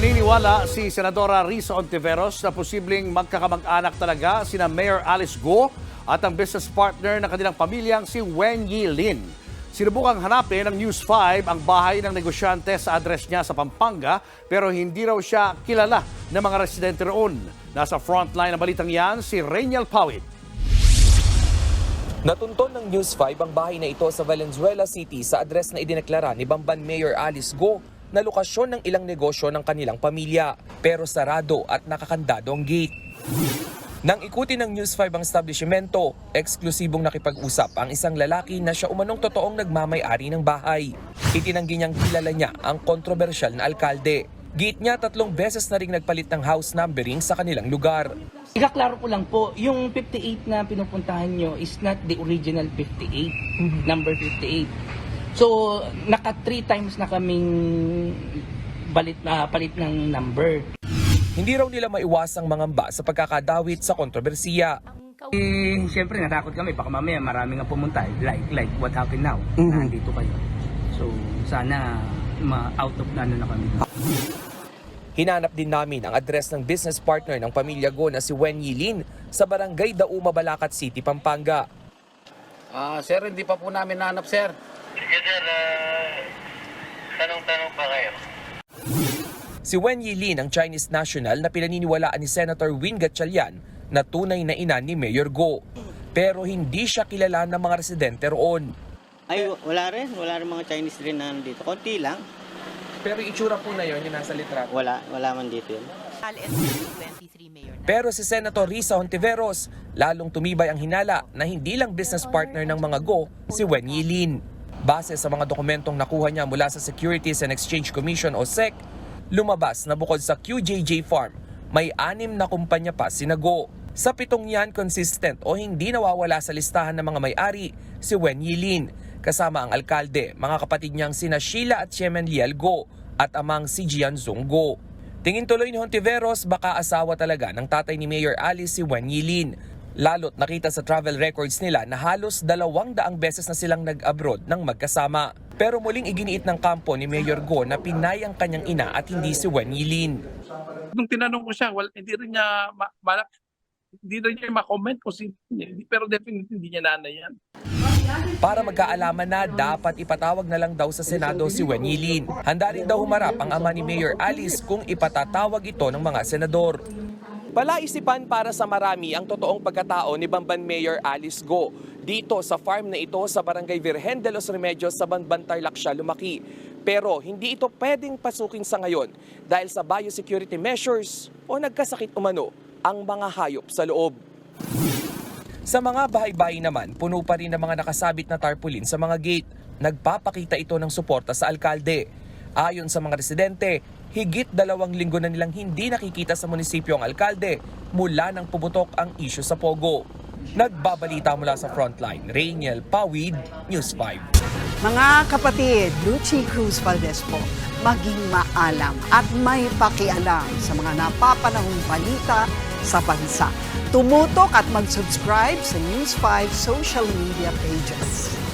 Naniniwala si Senadora Risa Ontiveros na posibleng magkakamag-anak talaga sina Mayor Alice Go at ang business partner ng kanilang pamilyang si Wen Yi Lin. Sinubukang hanapin ng News 5 ang bahay ng negosyante sa address niya sa Pampanga pero hindi raw siya kilala ng mga residente roon. Nasa frontline ng balitang yan si Rainiel Pawit. Natunton ng News 5 ang bahay na ito sa Valenzuela City sa address na idineklara ni Bamban Mayor Alice Go na lokasyon ng ilang negosyo ng kanilang pamilya pero sarado at nakakandado ang gate. Nang ikuti ng News 5 ang establishmento, eksklusibong nakipag-usap ang isang lalaki na siya umanong totoong nagmamay-ari ng bahay. Itinanggi niyang kilala niya ang kontrobersyal na alkalde. Gate niya tatlong beses na ring nagpalit ng house numbering sa kanilang lugar. Ikaklaro ko lang po, yung 58 na pinupuntahan nyo is not the original 58, number 58. So, naka three times na kaming balit na palit ng number. Hindi raw nila maiwasang mangamba sa pagkakadawit sa kontrobersiya. Eh, siyempre natakot kami, baka mamaya marami nga pumunta, like, like what happened now, nandito kayo. So, sana ma-out of na ano na kami. Hinanap din namin ang address ng business partner ng pamilya Go na si Wen Yilin sa barangay Dauma, Balacat City, Pampanga. Ah, sir, hindi pa po namin nahanap, sir. Sir, ah, tanong-tanong pa kayo. Si Wen Yilin ang Chinese national na pinaniniwalaan ni Senator Win Gatchalian na tunay na ina ni Mayor Go. Pero hindi siya kilala ng mga residente roon. Ay, wala rin. Wala rin mga Chinese rin na nandito. Konti lang. Pero itsura po na yun, yung nasa litrato. Wala, wala man dito yun. LSU 23 Mayor na. Pero si Senator Risa Hontiveros, lalong tumibay ang hinala na hindi lang business partner ng mga Go si Wen Yilin. Base sa mga dokumentong nakuha niya mula sa Securities and Exchange Commission o SEC, lumabas na bukod sa QJJ Farm, may anim na kumpanya pa si Go. Sa pitong yan, consistent o hindi nawawala sa listahan ng mga may-ari si Wen Yilin, kasama ang alkalde, mga kapatid niyang sina Sheila at Chemen Lial Go at amang si Jian Zong Go. Tingin tuloy ni Hontiveros baka asawa talaga ng tatay ni Mayor Alice si Wen Yilin. Lalo't nakita sa travel records nila na halos dalawang daang beses na silang nag-abroad ng magkasama. Pero muling iginiit ng kampo ni Mayor Go na pinay ang kanyang ina at hindi si Wen Yilin. nung tinanong ko siya, wal, hindi rin niya ma, ma- hindi rin niya ma-comment kung sino niya. Pero definitely hindi niya nanay yan. Para magkaalaman na dapat ipatawag na lang daw sa Senado si Wen Yilin. Handa rin daw humarap ang ama ni Mayor Alice kung ipatatawag ito ng mga senador. Palaisipan para sa marami ang totoong pagkatao ni Bamban Mayor Alice Go dito sa farm na ito sa Barangay Virgen de los Remedios sa Banban Tarlac siya lumaki. Pero hindi ito pwedeng pasukin sa ngayon dahil sa biosecurity measures o nagkasakit umano ang mga hayop sa loob. Sa mga bahay-bahay naman, puno pa rin ang mga nakasabit na tarpaulin sa mga gate. Nagpapakita ito ng suporta sa alkalde. Ayon sa mga residente, higit dalawang linggo na nilang hindi nakikita sa munisipyo ang alkalde mula nang pumutok ang isyu sa Pogo. Nagbabalita mula sa frontline, Rainiel Pawid, News 5. Mga kapatid, Lucy Cruz Valdez po, maging maalam at may pakialam sa mga napapanahong balita sa bansa. Tumutok at mag-subscribe sa News 5 social media pages.